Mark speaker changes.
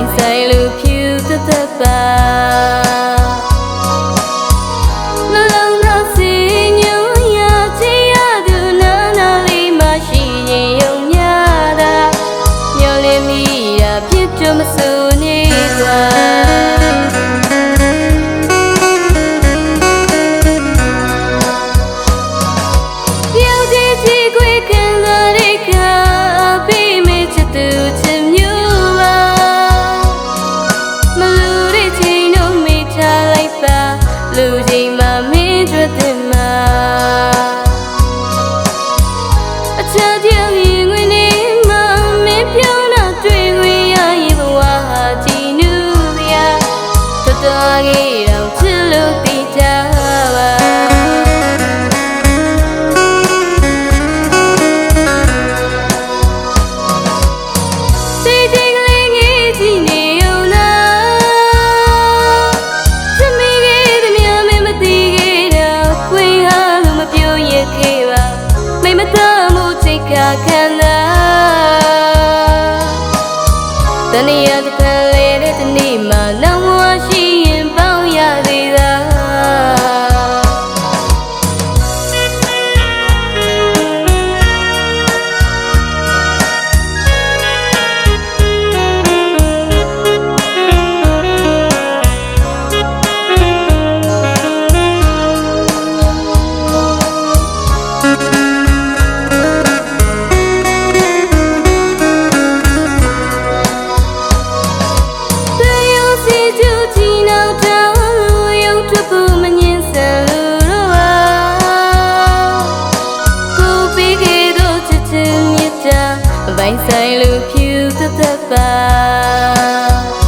Speaker 1: င်ဆိုင်လူဖြူသက်သက်ပါနှလုံးသားစီညူရချင်ရသူနာနာလေးမရှိရင်ယုံရတာမျောလင်းမိတာဖြစ်ပြမစိုး 夏天 တဏှာတစ်ခါလေးတဲ့တနေ့မှ ပိုင်ဆိုင်လူဖြူသက်သက်ပါ